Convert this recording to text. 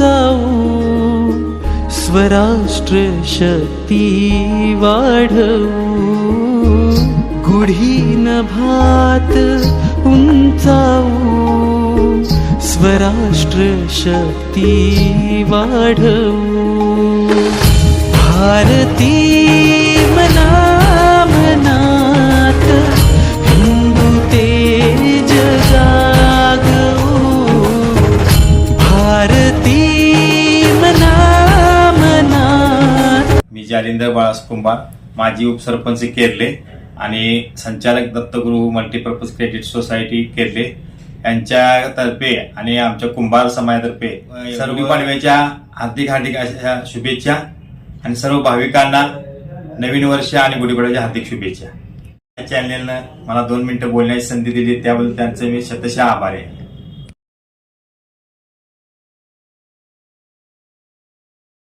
जाऊ स्वराष्ट्र शक्ती वाढवू। शक्ति भात गुढीनभ स्वराष्ट्र शक्ती वाढवू। जालिंदर बाळास कुंभार माजी उपसरपंच केरले आणि संचालक दत्तगुरु मल्टीपर्पज क्रेडिट सोसायटी केरले यांच्यातर्फे आणि आमच्या कुंभार समाजातर्फे सर्व पाडव्याच्या हार्दिक हार्दिक अशा शुभेच्छा आणि सर्व भाविकांना नवीन वर्ष आणि गुढीपाडव्याच्या हार्दिक शुभेच्छा. या चॅनलनं मला दोन मिनिटं बोलण्याची संधी दिली त्याबद्दल त्यांचे मी शतशः आभार आहे.